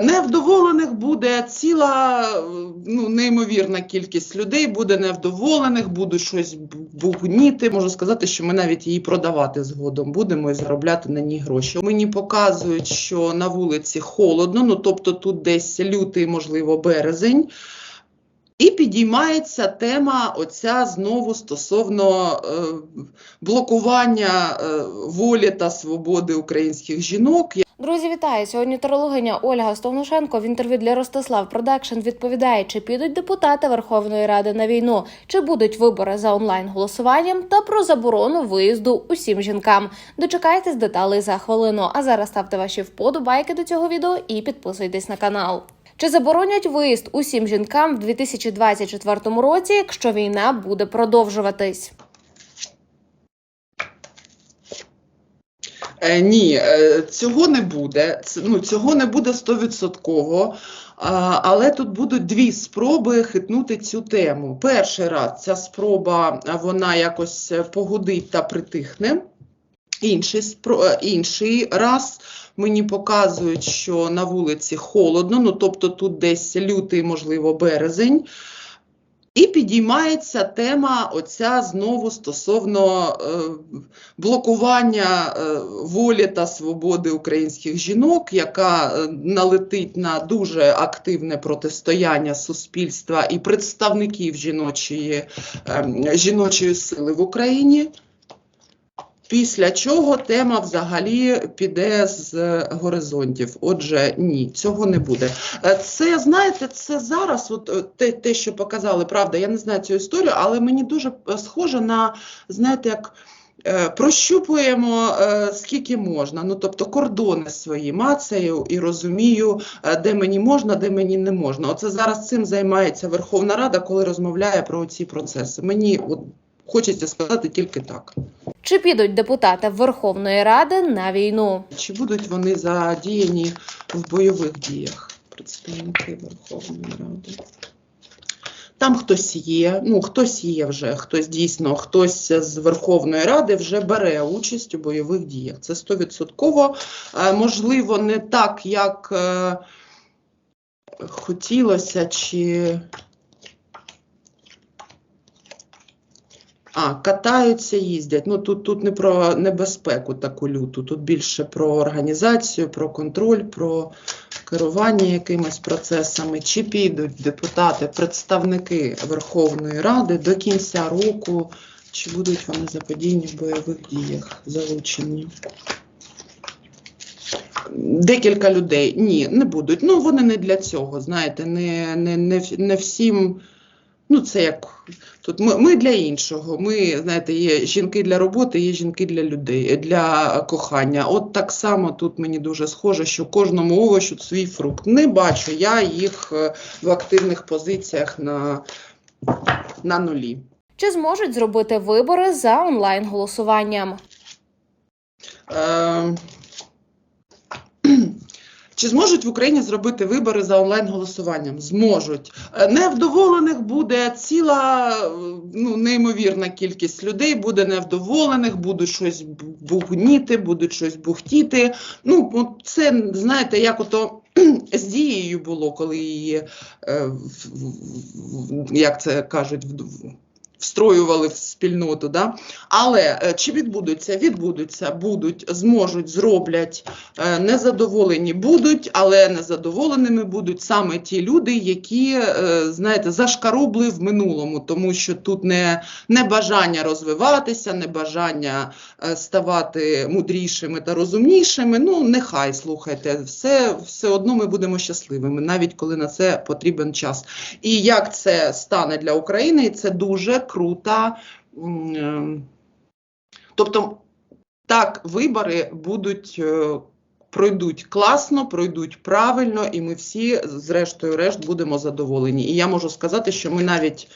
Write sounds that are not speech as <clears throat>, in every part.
Невдоволених буде ціла ну, неймовірна кількість людей, буде невдоволених, будуть щось бугніти. Можу сказати, що ми навіть її продавати згодом будемо і заробляти на ній гроші. Мені показують, що на вулиці холодно, ну тобто тут десь лютий, можливо, березень. І підіймається тема оця знову стосовно е, блокування е, волі та свободи українських жінок. Друзі, вітаю! Сьогодні тарологиня Ольга Стовнушенко в інтерв'ю для Ростислав Продакшн відповідає, чи підуть депутати Верховної Ради на війну, чи будуть вибори за онлайн голосуванням та про заборону виїзду усім жінкам. Дочекайтесь деталей за хвилину. А зараз ставте ваші вподобайки до цього відео і підписуйтесь на канал. Чи заборонять виїзд усім жінкам в 2024 році, якщо війна буде продовжуватись? Е, ні, е, цього не буде. Ну, цього не буде стовідсотково. Але тут будуть дві спроби хитнути цю тему. Перший раз ця спроба вона якось е, погодить та притихне. Інший, е, інший раз мені показують, що на вулиці холодно, ну тобто тут десь лютий, можливо, березень. І підіймається тема оця знову стосовно е, блокування е, волі та свободи українських жінок, яка е, налетить на дуже активне протистояння суспільства і представників жіночої, е, жіночої сили в Україні. Після чого тема взагалі піде з горизонтів. Отже, ні, цього не буде. Е, Це знаєте, це зараз, от е, те, те, що показали, правда, я не знаю цю історію, але мені дуже е, схоже на знаєте, як. е, Прощупуємо е, скільки можна, ну тобто кордони свої мацаю і розумію, е, де мені можна, де мені не можна. Оце зараз цим займається Верховна Рада, коли розмовляє про ці процеси. Мені от хочеться сказати тільки так. Чи підуть депутати Верховної Ради на війну? Чи будуть вони задіяні в бойових діях представники Верховної Ради? Там хтось є, ну хтось є вже, хтось дійсно, хтось з Верховної Ради вже бере участь у бойових діях. Це стовідсотково. Е, Можливо, не так, як е, хотілося, чи. А, катаються, їздять. Ну тут, тут не про небезпеку таку люту, тут більше про організацію, про контроль, про керування якимись процесами. Чи підуть депутати, представники Верховної Ради до кінця року, чи будуть вони заподіяні в бойових діях залучені? Декілька людей. Ні, не будуть. Ну, вони не для цього, знаєте, не, не, не, не всім. Ну, це як тут ми, ми для іншого. Ми, знаєте, є жінки для роботи, є жінки для людей, для кохання. От так само тут мені дуже схоже, що кожному овочу свій фрукт. Не бачу я їх е, в активних позиціях на, на нулі. Чи зможуть зробити вибори за онлайн голосуванням? Е, Чи зможуть в Україні зробити вибори за онлайн-голосуванням? Зможуть. Е, Невдоволених буде ціла е, ну, неймовірна кількість людей, буде невдоволених, будуть щось бугніти, будуть щось бухтіти. Ну, це, знаєте, як ото <clears throat> з дією було, коли її, е, як це кажуть, встроювали в спільноту. Да? Але е, чи відбудуться? Відбудуться, будуть, зможуть, зроблять. Е, Незадоволені будуть, але незадоволеними будуть саме ті люди, які, е, знаєте, зашкарубли в минулому, тому що тут не, не бажання розвиватися, не бажання ставати мудрішими та розумнішими. Ну, нехай слухайте, все, все одно ми будемо щасливими, навіть коли на це потрібен час. І як це стане для України, це дуже крута. е, Тобто, так, вибори будуть. е, Пройдуть класно, пройдуть правильно, і ми всі, зрештою, решт, будемо задоволені. І я можу сказати, що ми навіть,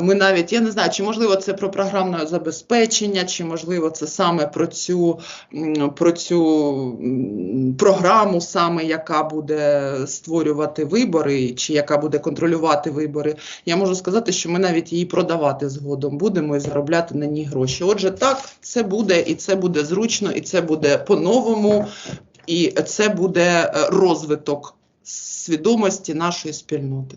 ми навіть, я не знаю, чи можливо це про програмне забезпечення, чи можливо це саме про цю, про цю програму, саме яка буде створювати вибори, чи яка буде контролювати вибори. Я можу сказати, що ми навіть її продавати згодом будемо і заробляти на ній гроші. Отже, так, це буде, і це буде зручно, і це буде по-новому. і це буде е, розвиток свідомості нашої спільноти.